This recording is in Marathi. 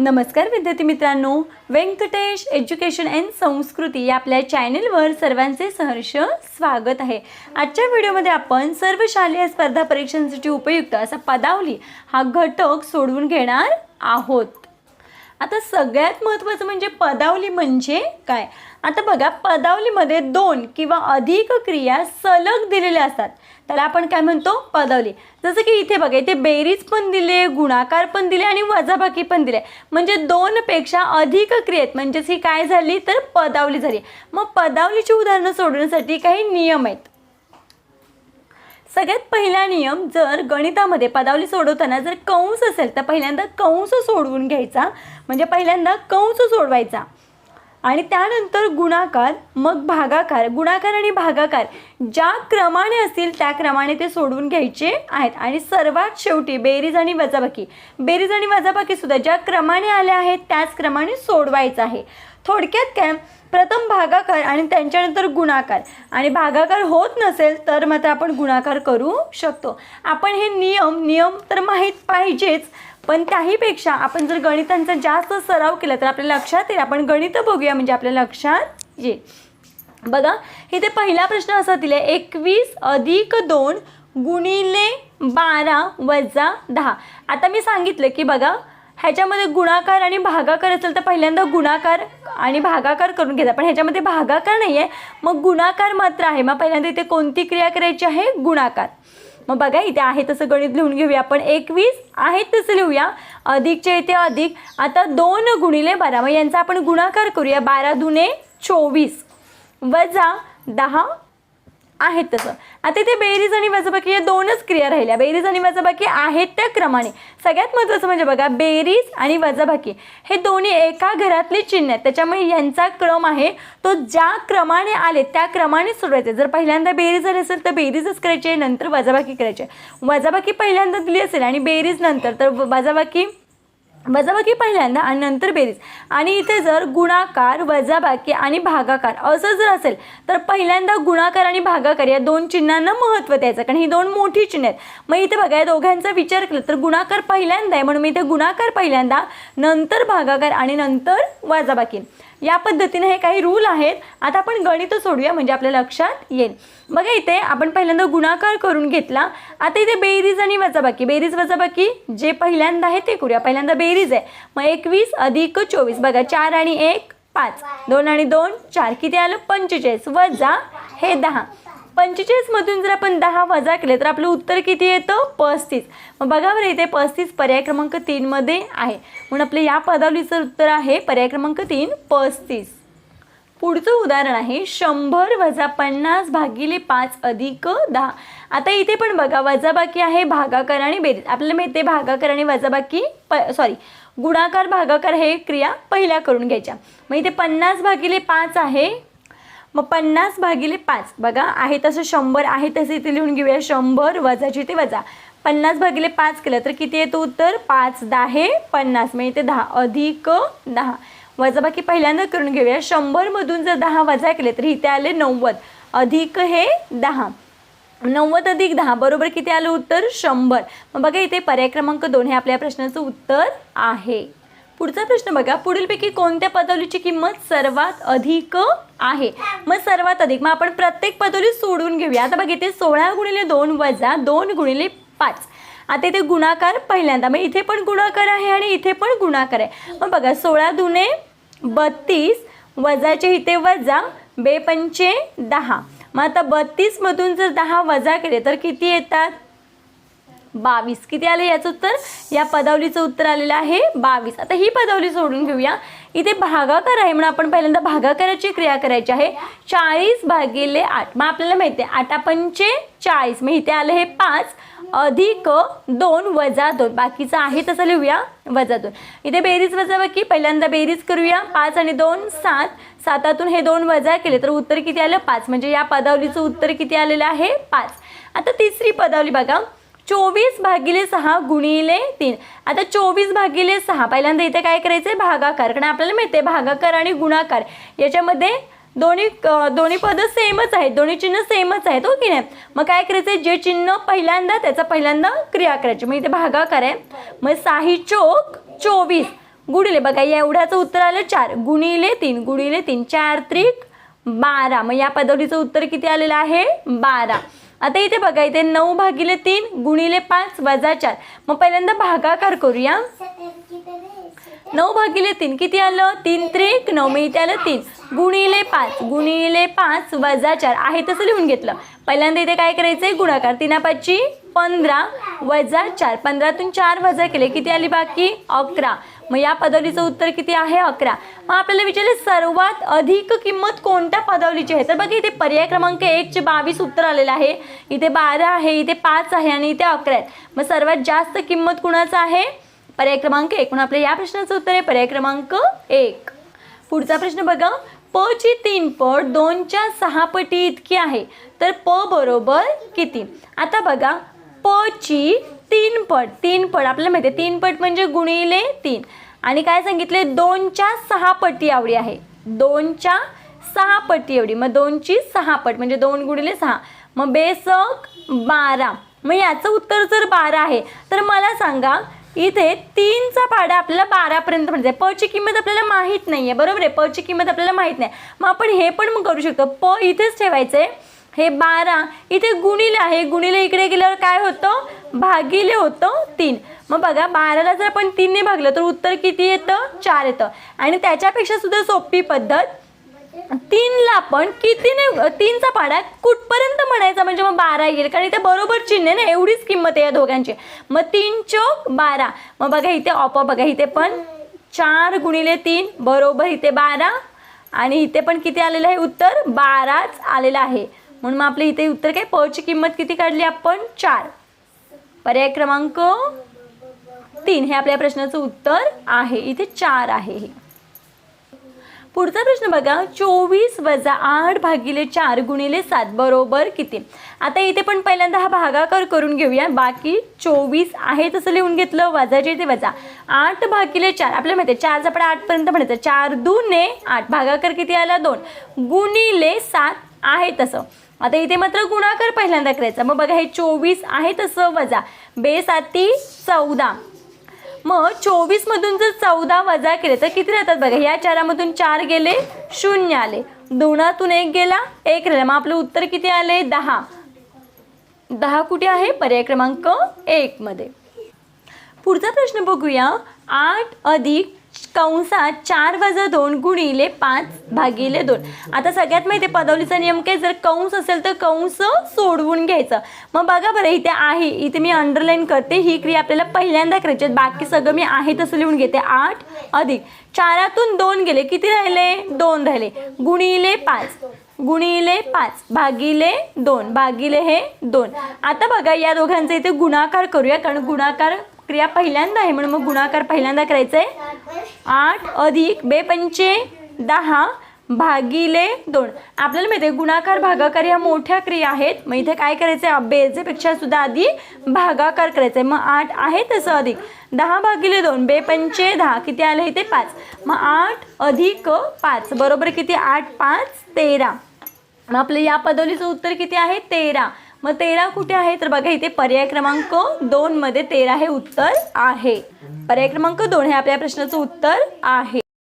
नमस्कार विद्यार्थी मित्रांनो. व्यंकटेश एज्युकेशन अँड संस्कृती या आपल्या चॅनेलवर सर्वांचे सहर्ष स्वागत आहे. आजच्या व्हिडिओमध्ये आपण सर्व शालेय स्पर्धा परीक्षांसाठी उपयुक्त असा पदावली हा घटक सोडवून घेणार आहोत. आता सगळ्यात महत्त्वाचं म्हणजे पदावली म्हणजे काय? आता बघा पदावलीमध्ये दोन किंवा अधिक क्रिया सलग दिलेल्या असतात. त्याला आपण काय म्हणतो? पदावली. जसं की इथे बघा इथे बेरीज पण दिले गुणाकार पण दिले आणि वजाबाकी पण दिले. म्हणजे दोनपेक्षा अधिक क्रियेत म्हणजेच ही काय झाली? तर पदावली झाली. मग पदावलीची उदाहरणं सोडवण्यासाठी काही नियम आहेत. सगळ्यात पहिला नियम जर गणितामध्ये पदावली सोडवताना जर कंस असेल तर पहिल्यांदा कंस सोडवून घ्यायचा. म्हणजे पहिल्यांदा कंस सोडवायचा. आणि त्यानंतर गुणाकार मग भागाकार गुणाकार आणि भागाकार ज्या क्रमाने असतील त्या क्रमाने ते सोडवून घ्यायचे आहेत. आणि सर्वात शेवटी बेरीज आणि वजाबाकी. बेरीज आणि वजाबाकीसुद्धा ज्या क्रमाने आल्या आहेत त्याच क्रमाने सोडवायचं आहे. थोडक्यात काय? प्रथम भागाकार आणि त्यांच्यानंतर गुणाकार. आणि भागाकार होत नसेल तर मात्र आपण गुणाकार करू शकतो. आपण हे नियम नियम तर माहीत पाहिजेच. पण त्याहीपेक्षा आपण जर गणितांचा जास्त सराव केला तर आपल्या लक्षात येईल. आपण गणित बघूया म्हणजे आपल्या लक्षात येईल. बघा इथे पहिला प्रश्न असा दिला एकवीस अधिक दोन गुणिले बारा वजा दहा. आता मी सांगितलं की बघा ह्याच्यामध्ये गुणाकार आणि भागाकार असेल तर पहिल्यांदा गुणाकार आणि भागाकार करून घेता. पण ह्याच्यामध्ये भागाकार नाही आहे मग गुणाकार मात्र आहे. मग पहिल्यांदा इथे कोणती क्रिया करायची आहे? गुणाकार. मग बघा इथे आहे तसं गणित लिहून घेऊया आपण. एकवीस आहे तसं लिहूया. अधिकच्या इथे अधिक. आता दोन गुणिले बारा. मग यांचा आपण गुणाकार करूया. बारा दुने चोवीस. वजा दहा आहेत तसं. आता इथे बेरीज आणि वजाबाकी या दोनच क्रिया राहिल्या. बेरीज आणि वजाबाकी आहेत त्या क्रमाने. सगळ्यात महत्त्वाचं म्हणजे बघा बेरीज आणि वजाबाकी हे दोन्ही एका घरातली चिन्ह आहेत. त्याच्यामुळे यांचा क्रम आहे तो ज्या क्रमाने आले त्या क्रमाने सोडवायचे जर पहिल्यांदा बेरीज आली असेल तर बेरीजच करायची आहे नंतर वजाबाकी करायची आहे. वजाबाकी पहिल्यांदा दिली असेल आणि बेरीज नंतर तर वजाबाकी वजाबाकी पहिल्यांदा आणि नंतर बेरीज. आणि इथे जर गुणाकार वजाबाकी आणि भागाकार असं जर असेल तर पहिल्यांदा गुणाकार आणि भागाकार या दोन चिन्हांना महत्त्व द्यायचं. कारण ही दोन मोठी चिन्ह आहेत. मग इथे बघा या दोघांचा विचार केला तर गुणाकार पहिल्यांदा आहे. म्हणून मी इथे गुणाकार पहिल्यांदा नंतर भागाकार आणि नंतर वजाबाकी. या पद्धतीने हे काही रूल आहेत. आता आपण गणित सोडूया म्हणजे आपल्या लक्षात येईल. बघा इथे आपण पहिल्यांदा गुणाकार करून घेतला. आता इथे बेरीज आणि वजाबाकी. बेरीज वजाबाकी जे पहिल्यांदा आहे ते करूया. पहिल्यांदा बेरीज आहे. मग एकवीस अधिक चोवीस. बघा चार आणि एक पाच. दोन आणि दोन चार. किती आलं? पंचेचाळीस. वजा हे दहा. पंचेचाळीसमधून जर आपण दहा वजा केले तर आपलं उत्तर किती येतं? पस्तीस. मग बघा बरं इथे पस्तीस पर्याय क्रमांक तीनमध्ये आहे. म्हणून आपलं या पदावलीचं उत्तर आहे पर्याय क्रमांक तीन पस्तीस. पुढचं उदाहरण आहे शंभर वजा पन्नास भागिले पाच अधिक दहा. आता इथे पण बघा वजाबाकी आहे भागाकार आणि बेरीज. आपल्याला माहिती आहे भागाकार आणि वजाबाकी प सॉरी गुणाकार भागाकार हे क्रिया पहिल्या करून घ्यायच्या. मग इथे पन्नास भागिले पाच आहे मग पन्नास भागिले पाच. बघा आहे तसं शंभर आहे तसं इथे लिहून घेऊया. शंभर वजाची ते वजा. पन्नास भागिले पाच केलं तर किती येतो उत्तर? पाच दहा पन्नास. म्हणजे ते दहा. अधिक दहा. वजाबाकी पहिल्यांदा करून घेऊया. शंभरमधून जर दहा वजा केले तर इथे आले नव्वद. अधिक हे दहा. नव्वद अधिक दहा. बरोबर किती आलं उत्तर? शंभर. मग बघा इथे पर्याय क्रमांक दोन हे आपल्या प्रश्नाचं उत्तर आहे. पुढचा प्रश्न बघा. पुढीलपैकी कोणत्या पदवलीची किंमत सर्वात अधिक आहे? मग सर्वात अधिक. मग आपण प्रत्येक पदवली सोडून घेऊया. आता बघा इथे सोळा गुणिले दोन वजा दोन गुणिले पाच. आता इथे गुणाकार पहिल्यांदा. मग इथे पण गुणाकार आहे आणि इथे पण गुणाकार आहे. मग बघा सोळा दुने बत्तीस वजाचे इथे वजा बेपंचे दहा. मग आता बत्तीसमधून जर दहा वजा केले तर किती येतात? बावीस. किती आले याचं उत्तर? या पदावलीचं उत्तर आलेलं आहे बावीस. आता ही पदावली सोडून घेऊया. इथे भागाकार आहे म्हणून आपण पहिल्यांदा भागाकाराची क्रिया करायची आहे. चाळीस भागिले आठ. मग आपल्याला माहिती आहे आठा पंचे चाळीस. मग इथे आलं हे पाच. अधिक दोन वजा दोन. बाकीचं आहे तसं लिहूया वजा दोन. इथे बेरीज वजा बाकी पहिल्यांदा बेरीज करूया. पाच आणि दोन सात. सातातून हे दोन वजा केले तर उत्तर किती आलं? पाच. म्हणजे या पदावलीचं उत्तर किती आलेलं आहे? पाच. आता तिसरी पदावली बघा. चोवीस भागिले सहा गुणिले तीन. आता चोवीस भागिले सहा. पहिल्यांदा इथे काय करायचं आहे भागाकार. कारण आपल्याला मिळते भागाकार आणि गुणाकार याच्यामध्ये दोन्ही दोन्ही पदं सेमच आहेत. दोन्ही चिन्ह सेमच आहेत हो की नाही? मग काय करायचं आहे जे चिन्ह पहिल्यांदा त्याचा पहिल्यांदा क्रिया करायची. मग इथे भागाकार आहे. मग साही चोक चोवीस. गुणिले बघा एवढ्याचं उत्तर आलं चार. गुणिले तीन. गुणिले तीन. चार त्रिक बारा. मग या पदवीचं उत्तर किती आलेलं आहे? बारा. आता इथे बघा इथे नऊ भागिले तीन गुणिले पाच वजा चार. मग पहिल्यांदा भागाकार करूया. नऊ भागिले तीन किती आलं? तीन त्रिक नऊ मी इथे आलं तीन. गुणिले पाच गुणिले पाच वजा चार. आहे तसं लिहून घेतलं. पहिल्यांदा इथे काय करायचं आहे गुणाकार. तिनापाची पाचची पंधरा वजा चार. पंधरातून चार वजा केले. किती आली बाकी? अकरा. मग या पदावलीचं उत्तर किती आहे? अकरा. मग आपल्याला विचारले सर्वात अधिक किंमत कोणत्या पदावलीची आहे? तर बघा इथे पर्याय क्रमांक एकचे बावीस उत्तर आलेलं आहे. इथे बारा आहे इथे पाच आहे आणि इथे अकरा आहेत. मग सर्वात जास्त किंमत कुणाचं आहे? पर्याय क्रमांक एक. म्हणून आपल्या या प्रश्नाचं उत्तर आहे पर्याय क्रमांक एक. पुढचा प्रश्न बघा. प ची तीन पट दोनच्या सहा पटी इतकी आहे. तर प बरोबर किती? आता बघा प ची तीन पट तीन पट. आपल्याला माहिती आहे तीन पट म्हणजे गुणिले तीन. आणि काय सांगितले? दोनच्या सहा पटी एवढी आहे. दोनच्या सहा पटी एवढी मग दोनची सहा पट म्हणजे दोन गुणिले सहा. मग बेसक बारा. मग याचं उत्तर जर बारा आहे तर मला सांगा इथे तीनचा पाडा आपल्याला बारापर्यंत म्हणजे पची किंमत आपल्याला माहीत नाही आहे बरोबर आहे? पची किंमत आपल्याला माहीत नाही. मग आपण हे पण मग करू शकतो. प इथेच ठेवायचं आहे हे बारा इथे गुणिले आहे. गुणिले इकडे गेल्यावर काय होतं? भागिले होतं तीन. मग बघा बाराला जर आपण तीनने भागलं तर उत्तर किती येतं? चार येतं. आणि त्याच्यापेक्षा सुद्धा सोपी पद्धत तीनला आपण कितीने तीनचा पाडा कुठपर्यंत म्हणायचा? म्हणजे मग बारा येईल. कारण इथे बरोबर चिन्ह आहे ना एवढीच किंमत आहे या दोघांची. मग तीन चौक बारा. मग बघा इथे ऑप बघा इथे पण चार गुणिले तीन बरोबर इथे बारा. आणि इथे पण किती आलेलं आहे? उत्तर बाराच आलेलं आहे. म्हणून मग आपलं इथे उत्तर काय? प ची किंमत किती काढली आपण? चार. पर्याय क्रमांक तीन. हे आपल्या प्रश्नाचं उत्तर आहे. इथे चार आहे हे. पुढचा प्रश्न बघा. चोवीस वजा आठ भागिले चार गुणिले सात. बरोबर किती? आता इथे पण पहिल्यांदा हा भागाकार करून घेऊया. बाकी चोवीस आहे तसं लिहून घेतलं. वजाचे ते वजा. आठ भागिले चार. आपल्याला माहिती आहे चारचा पण आठपर्यंत म्हणायचं. चार दुने आठ. भागाकार किती आला? दोन. गुणिले सात आहे तसं. आता इथे मात्र गुणाकार पहिल्यांदा करायचा. मग बघा हे चोवीस आहे तसं वजा. बेसाती चौदा. मग चोवीसमधून जर चौदा वजा केले तर किती राहतात बघा? या चारामधून चार गेले शून्य आले. दोनातून एक गेला एक राहिला. मग आपलं उत्तर किती आले? दहा. दहा कुठे आहे? पर्याय क्रमांक एकमध्ये पुढचा प्रश्न बघूया. आठ अधिक कंसात चार वजा दोन गुणिले पाच भागिले दोन. आता सगळ्यात माहिती आहे पदवलीचा नियम काय? जर कंस असेल तर कंस सोडवून घ्यायचं. मग बघा बरं इथे आहे. इथे मी अंडरलाईन करते. ही क्रिया आपल्याला पहिल्यांदा करायची आहे. बाकी सगळं मी आहे तसं लिहून घेते. आठ अधिक. चारातून दोन गेले. किती राहिले? दोन राहिले. गुणिले पाच. गुणिले पाच. भागिले दोन. भागिले हे दोन. आता बघा या दोघांचा इथे गुणाकार करूया. कारण गुणाकार क्रिया पहिल्यांदा आहे म्हणून मग गुणाकार पहिल्यांदा करायचा आहे आठ अधिक बे पंचे दहा भागिले दोन. आपल्याला माहिती आहे गुणाकार भागाकार ह्या मोठ्या क्रिया आहेत. मग इथे काय करायचं आहे बेजेपेक्षा सुद्धा आधी भागाकार करायचा आहे मग आठ आहे तसं अधिक. दहा भागिले दोन बे पंचे दहा. किती आले इथे? पाच. मग आठ अधिक पाच. बरोबर किती? आठ पाच तेरा. मग आपलं या पदोलीचं उत्तर किती आहे? तेरा. मग तेरा कुठे आहे? तर बघा इथे पर्याय क्रमांक दोन मध्ये तेरा हे उत्तर आहे. पर्याय क्रमांक दोन हे आपल्या प्रश्नाचं उत्तर आहे.